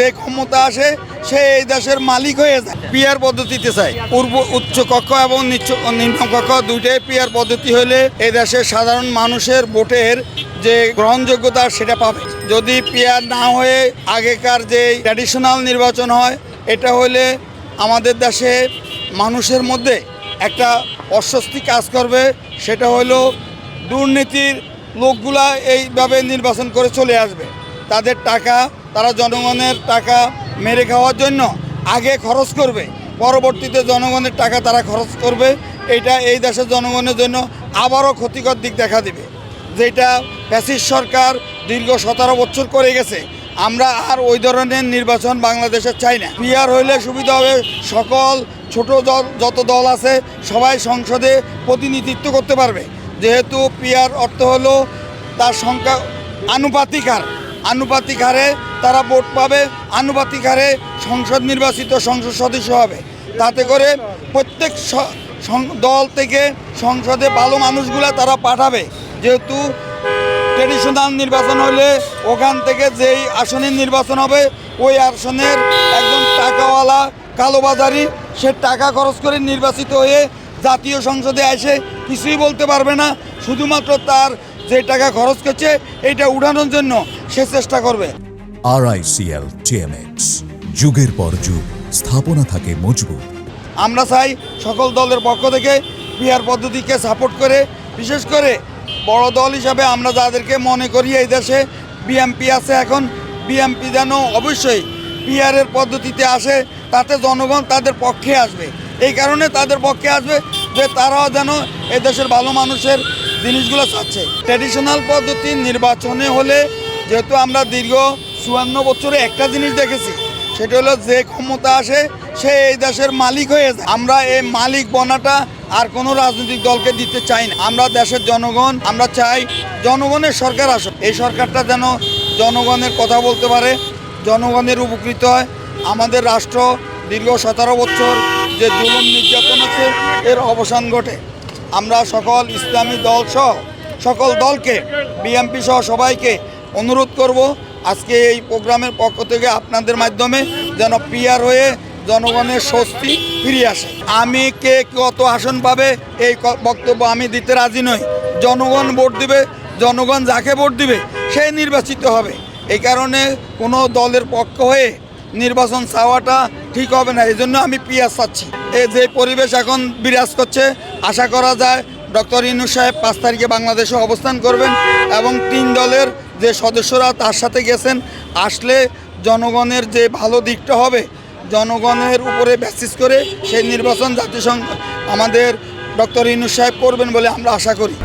যে ক্ষমতা আসে, সে এই দেশের মালিক হয়ে যায়। পিয়ার পদ্ধতিতে চায় পূর্ব, উচ্চ কক্ষ এবং নিম্ন কক্ষ দুইটাই পিয়ার পদ্ধতি হলে এই দেশের সাধারণ মানুষের ভোটের যে গ্রহণযোগ্যতা, সেটা পাবে। যদি পিয়ার না হয়ে আগেকার যে ট্র্যাডিশনাল নির্বাচন হয়, এটা হলে আমাদের দেশে মানুষের মধ্যে একটা অস্বস্তি কাজ করবে। সেটা হলো দুর্নীতির লোকগুলা এইভাবে নির্বাচন করে চলে আসবে। তাদের টাকা, তারা জনগণের টাকা মেরে খাওয়ার জন্য আগে খরচ করবে। পরবর্তীতে জনগণের টাকা তারা খরচ করবে। এটা এই দেশের জনগণের জন্য আবারও ক্ষতিকর দিক দেখা দেবে। যেটা ফ্যাসিস্ট সরকার দীর্ঘ সতেরো বছর করে গেছে। আমরা আর ওই ধরনের নির্বাচন বাংলাদেশে চাই না। পিয়ার হইলে সুবিধা হবে। সকল ছোট দল, যত দল আছে, সবাই সংসদে প্রতিনিধিত্ব করতে পারবে। যেহেতু পিয়ার অর্থ হলো তার সংখ্যা আনুপাতিক হার। আনুপাতিক হারে তারা ভোট পাবে, আনুপাতিক হারে সংসদ নির্বাচিত সংসদ সদস্য হবে। তাতে করে প্রত্যেক দল থেকে সংসদে ভালো মানুষগুলো তারা পাঠাবে। যেহেতু ট্রেডিশনাল নির্বাচন হলে ওখান থেকে যেই আসনের নির্বাচন হবে, ওই আসনের একজন টাকাওয়ালা কালোবাজারি, সে টাকা খরচ করে নির্বাচিত হয়ে জাতীয় সংসদে এসে কিছুই বলতে পারবে না। শুধুমাত্র তার যে টাকা খরচ করছে এটা উড়ানোর জন্য সে চেষ্টা করবে। আর আরআইসিএল টিএমএক্স যুগের পর যুগ স্থাপনা থাকে মজবুত। আমরা চাই সকল দলের পক্ষ থেকে বিহার পদ্ধতিকে সাপোর্ট করে বিশেষ করে বড় দল হিসাবে আমরা যাদেরকে মনে করি এই দেশে বিএমপি আছে এখন বিএমপি যেন অবশ্যই বিহারের পদ্ধতিতে আসে তাতে জনগণ তাদের পক্ষে আসবে। এই কারণে তাদের পক্ষে আসবে যে তারাও যেন এই দেশের ভালো মানুষের জিনিসগুলো চাচ্ছে ট্র্যাডিশনাল পদ্ধতি নির্বাচনে হলে যেহেতু আমরা দীর্ঘ চুয়ান্ন বছরে একটা জিনিস দেখেছি, সেটা হলো যে ক্ষমতা আসে, সে এই দেশের মালিক হয়ে আমরা এই মালিক বনাটা আর কোনো রাজনৈতিক দলকে দিতে চাই না। আমরা দেশের জনগণ, আমরা চাই জনগণের সরকার আসুক। এই সরকারটা যেন জনগণের কথা বলতে পারে, জনগণের উপকৃত হয়। আমাদের রাষ্ট্র দীর্ঘ সতেরো বছর যে জুলুম নির্যাতন আছে, এর অবসান ঘটে। আমরা সকল ইসলামী দল সহ, সকল দলকে, বিএমপি সহ সবাইকে অনুরোধ করব আজকে এই প্রোগ্রামের পক্ষ থেকে আপনাদের মাধ্যমে যেন পিয়ার হয়ে জনগণের স্বস্তি ফিরে আসে। আমি কে কত আসন পাবে এই বক্তব্য আমি দিতে রাজি নই। জনগণ ভোট দিবে, জনগণ যাকে ভোট দিবে সেই নির্বাচিত হবে। এই কারণে কোনো দলের পক্ষ হয়ে নির্বাচন চাওয়াটা ঠিক হবে না এই জন্য আমি পিয়ার চাচ্ছি। এই যে পরিবেশ এখন বিরাজ করছে, আশা করা যায় ডক্টর ইনু সাহেব পাঁচ তারিখে বাংলাদেশে অবস্থান করবেন এবং তিন দলের যে সদস্যরা তার সাথে গেছেন, আসলে জনগণের যে ভালো দিকটা হবে, জনগণের উপরে ব্যাসিস করে সেই নির্বাচন জাতিসংঘ আমাদের ডক্টর ইনু সাহেব করবেন বলে আমরা আশা করি।